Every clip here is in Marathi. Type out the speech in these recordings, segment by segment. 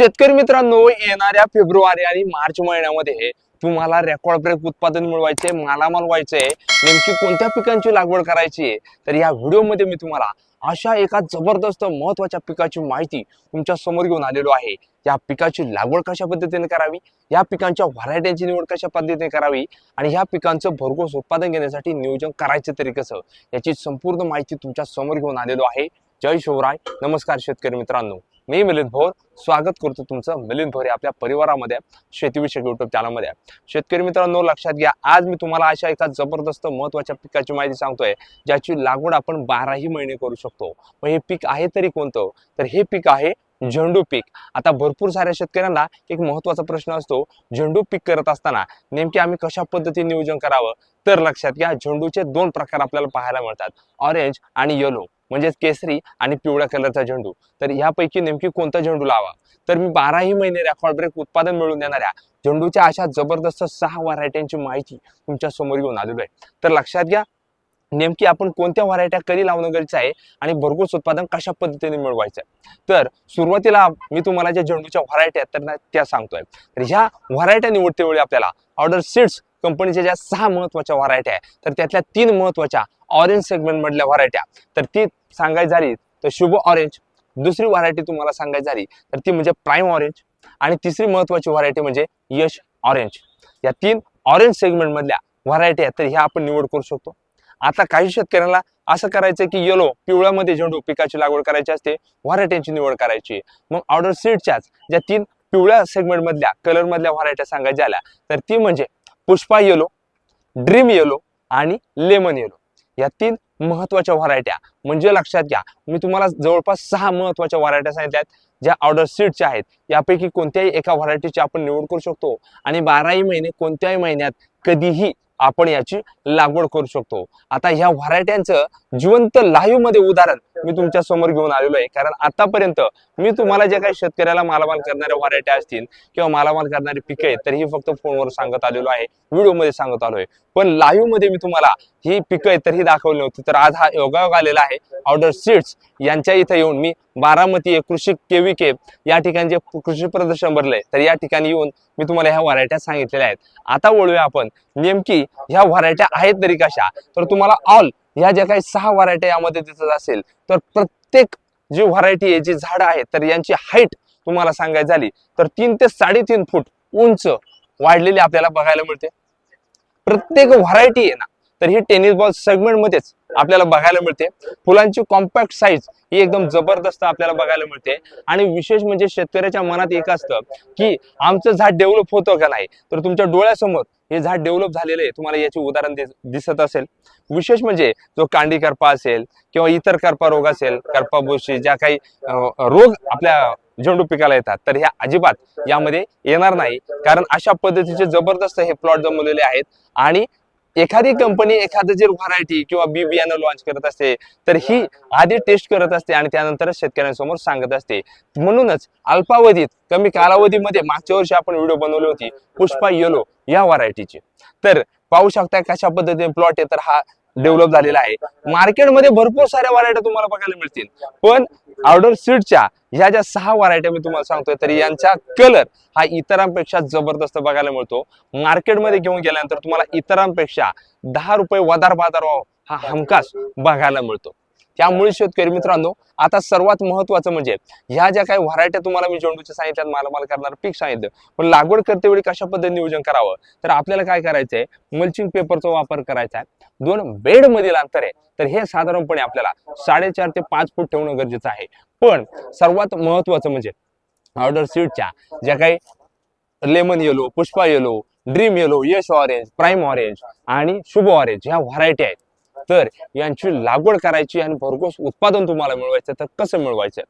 शेतकरी मित्रांनो येणाऱ्या फेब्रुवारी आणि मार्च महिन्यामध्ये तुम्हाला रेकॉर्ड ब्रेक उत्पादन मिळवायचे मालामाल व्हायचे नेमकी कोणत्या पिकांची लागवड करायची आहे? तर या व्हिडिओमध्ये मी तुम्हाला अशा एका जबरदस्त महत्त्वाच्या पिकाची माहिती तुमच्यासमोर घेऊन आलेलो आहे. या पिकाची लागवड कशा पद्धतीने करावी? या पिकांच्या व्हरायट्यांची निवड कशा पद्धतीने करावी? आणि ह्या पिकांचं भरघोस उत्पादन घेण्यासाठी नियोजन करायचं तरी कसं? याची संपूर्ण माहिती तुमच्यासमोर घेऊन आलेलो आहे. जय शिवराय. नमस्कार शेतकरी मित्रांनो. मी मिलिंद भोर. स्वागत करतो तुमचं मिलिंद भोर आपल्या परिवारामध्ये शेतीविषयक युट्यूब चॅनलमध्ये शेतकरी मित्रांनो लक्षात घ्या आज मी तुम्हाला अशा एका जबरदस्त महत्त्वाच्या पिकाची माहिती सांगतोय ज्याची लागवड आपण बाराही महिने करू शकतो. मग हे पीक आहे तरी कोणतं? तर हे पीक आहे झेंडू पीक. आता भरपूर साऱ्या शेतकऱ्यांना एक महत्त्वाचा प्रश्न असतो झेंडू पीक करत असताना नेमके आम्ही कशा पद्धतीने नियोजन करावं? तर लक्षात घ्या झेंडूचे दोन प्रकार आपल्याला पाहायला मिळतात ऑरेंज आणि येलो म्हणजेच केसरी आणि पिवळ्या कलरचा झेंडू. तर यापैकी नेमकी कोणता झेंडू लावा? तर मी बाराही महिने रेकॉर्ड ब्रेक उत्पादन मिळवून देणाऱ्या झेंडूच्या अशा जबरदस्त सहा व्हरायट्यांची माहिती तुमच्यासमोर घेऊन आलेलो आहे. तर लक्षात घ्या नेमकी आपण कोणत्या व्हरायट्या कधी लावणं गरजेचं आहे आणि भरघोस उत्पादन कशा पद्धतीने मिळवायचं आहे? तर सुरुवातीला मी तुम्हाला ज्या झेंडूच्या व्हरायट्या आहेत तर त्या सांगतोय. तर ह्या व्हरायट्या निवडतेवेळी आपल्याला ऑर्डर सीड्स कंपनीच्या ज्या सहा महत्त्वाच्या व्हरायट्या आहेत तर त्यातल्या तीन महत्त्वाच्या ऑरेंज सेगमेंट मधल्या व्हरायट्या तर ती सांगायची झाली तर शुभ ऑरेंज दुसरी व्हरायटी तुम्हाला सांगायची झाली तर ती म्हणजे प्राईम ऑरेंज आणि तिसरी महत्वाची व्हरायटी म्हणजे यश ऑरेंज या तीन ऑरेंज सेगमेंट मधल्या व्हरायटी आहेत तर ह्या आपण निवड करू शकतो. आता काही शेतकऱ्यांना असं करायचं की येलो पिवळ्यामध्ये झेंडू पिकाची लागवड करायची असते व्हरायटीची निवड करायची. मग ऑर्डर सीडच्याच ज्या तीन पिवळ्या सेगमेंट मधल्या कलर मधल्या व्हरायट्या सांगायच्या झाल्या तर ती म्हणजे पुष्पा येलो ड्रीम येलो आणि लेमन येलो. या तीन महत्त्वाच्या व्हरायट्या म्हणजे लक्षात घ्या मी तुम्हाला जवळपास सहा महत्त्वाच्या व्हरायट्या सांगितल्या ज्या ऑर्डर सीटच्या आहेत यापैकी कोणत्याही एका व्हरायटीची आपण निवड करू शकतो. आणि बाराही महिने कोणत्याही महिन्यात कधीही आपण याची लागवड करू शकतो. आता ह्या व्हरायट्यांचं जिवंत लाईव्हमध्ये उदाहरण मी तुमच्यासमोर घेऊन आलेलो आहे. कारण आतापर्यंत मी तुम्हाला जे काही शेतकऱ्याला मालामाल करणाऱ्या व्हरायट्या असतील किंवा मालामाल करणारी पिकं आहेत तर ही फक्त फोनवर सांगत आलेलो आहे व्हिडिओमध्ये सांगत आलोय. पण लाईव्हमध्ये मी तुम्हाला ही पिकं आहेत तर ही दाखवली नव्हती. तर आज हा योगायोग आलेला आहे ऑर्डर सीड्स यांच्या इथं येऊन मी बारामती कृषी केविके या ठिकाणी जे कृषी प्रदर्शन भरलंय. तर या ठिकाणी येऊन मी तुम्हाला ह्या व्हरायट्या सांगितलेल्या आहेत. आता वळूया आपण नेमकी ह्या व्हरायट्या आहेत तरी कशा? तर तुम्हाला ऑल या ज्या काही सहा व्हरायटी यामध्ये दिसत असेल तर प्रत्येक जी व्हरायटी आहे जी झाडं आहेत तर यांची हाईट तुम्हाला सांगायची झाली तर तीन ते साडेतीन फूट उंच वाढलेली आपल्याला बघायला मिळते. प्रत्येक व्हरायटी आहे ना तर ही टेनिस बॉल सेगमेंटमध्येच आपल्याला बघायला मिळते. फुलांची कॉम्पॅक्ट साईज ही एकदम जबरदस्त आपल्याला बघायला मिळते. आणि विशेष म्हणजे शेतकऱ्याच्या मनात एक असतं की आमचं झाड डेव्हलप होतं का नाही? तर तुमच्या डोळ्यासमोर हे झाड डेव्हलप झालेलं आहे. तुम्हाला याचे उदाहरण दिसत असेल. विशेष म्हणजे जो कांडी करपा असेल किंवा इतर करपा रोग असेल करपा बोशी ज्या काही रोग आपल्या झेंडू पिकाला येतात तर ह्या अजिबात यामध्ये येणार नाही. कारण अशा पद्धतीचे जबरदस्त हे प्लॉट जमवलेले आहेत. आणि एखादी कंपनी एखादं जर व्हरायटी किंवा बी बियाणं लॉन्च करत असते तर ही आधी टेस्ट करत असते आणि त्यानंतर शेतकऱ्यांसमोर सांगत असते. म्हणूनच अल्पावधीत कमी कालावधीमध्ये मागच्या वर्षी आपण व्हिडिओ बनवली होती पुष्पा येलो या व्हरायटीची तर पाहू शकता कशा पद्धतीने प्लॉट आहे तर हा डेव्हलप झालेला आहे. मार्केटमध्ये भरपूर साऱ्या व्हरायट्या तुम्हाला बघायला मिळतील. पण ऑर्डर सीटच्या ह्या ज्या सहा व्हरायट्या मी तुम्हाला सांगतोय तर यांचा कलर हा इतरांपेक्षा जबरदस्त बघायला मिळतो. मार्केटमध्ये घेऊन गेल्यानंतर तुम्हाला इतरांपेक्षा दहा रुपये वदार बाजार हा हमखास बघायला मिळतो. त्यामुळे शेतकरी मित्रांनो आता सर्वात महत्वाचं म्हणजे ह्या ज्या काही व्हरायट्या तुम्हाला मी झेंडूच्या सांगितल्यात मालामाल करणार पीक सांगितलं पण लागवड करते वेळी कशा पद्धतीने नियोजन करावं? तर आपल्याला काय करायचंय? मल्चिंग पेपरचा वापर करायचा आहे. दोन बेड मधील अंतर आहे. तर हे साधारणपणे आपल्याला साडेचार ते पाच फूट ठेवणं गरजेचं आहे. पण सर्वात महत्वाचं म्हणजे ऑर्डर सीटच्या ज्या काही lemon yellow Pushpa yellow dream yellow Yash orange prime orange आणि शुभ ऑरेंज ह्या व्हरायटी आहेत. तर यांची लागवड करायची आणि भरघोस उत्पादन तुम्हाला मिळवायचं तर कसं मिळवायचं?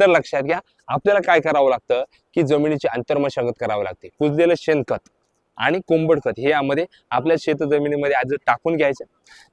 तर लक्षात घ्या आपल्याला काय करावं लागतं? की जमिनीची अंतर्मशागत करावी लागते. कुजलेलं शेणखत. आणि कोंबड खत. हे यामध्ये आपल्या शेत जमिनीमध्ये आज टाकून घ्यायचं.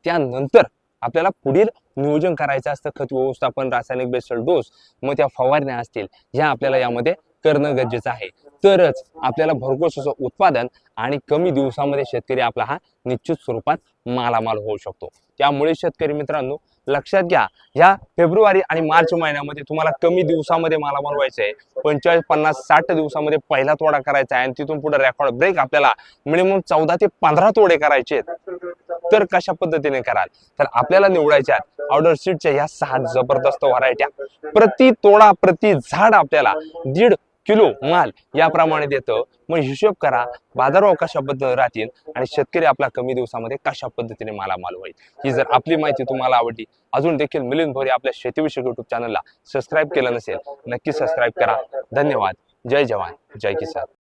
त्यानंतर आपल्याला पुढील नियोजन करायचं असतं. खत व्यवस्थापन रासायनिक बेसल डोस मग त्या फवारण्या असतील ह्या आपल्याला यामध्ये करणं गरजेचं आहे. तरच आपल्याला भरघोस असं उत्पादन आणि कमी दिवसामध्ये शेतकरी आपला हा निश्चित स्वरूपात मालामाल होऊ शकतो. त्यामुळे शेतकरी मित्रांनो लक्षात घ्या. या फेब्रुवारी आणि मार्च महिन्यामध्ये तुम्हाला कमी दिवसामध्ये मालामाल व्हायचं आहे पंचेचाळीस पन्नास साठ दिवसामध्ये पहिला तोडा करायचा आहे आणि तिथून पुढे रेकॉर्ड ब्रेक आपल्याला मिनिमम चौदा ते पंधरा तोडे करायचे तर कशा पद्धतीने कराल? तर आपल्याला निवडायच्या ऑर्डर सीटच्या ह्या सहा जबरदस्त व्हरायट्या प्रति तोडा प्रति झाड आपल्याला दीड किलो माल याप्रमाणे देतं. मग हिशोब करा बाजारभाव कशा पद्धतीने राहतील आणि शेतकरी आपला कमी दिवसामध्ये कशा पद्धतीने मालामाल होईल. ही जर आपली माहिती तुम्हाला आवडली अजून देखील मिलिंद भोरे आपल्या शेतीविषयक युट्यूब चॅनलला सबस्क्राईब केलं नसेल नक्की सबस्क्राईब करा. धन्यवाद. जय जवान. जय किसान.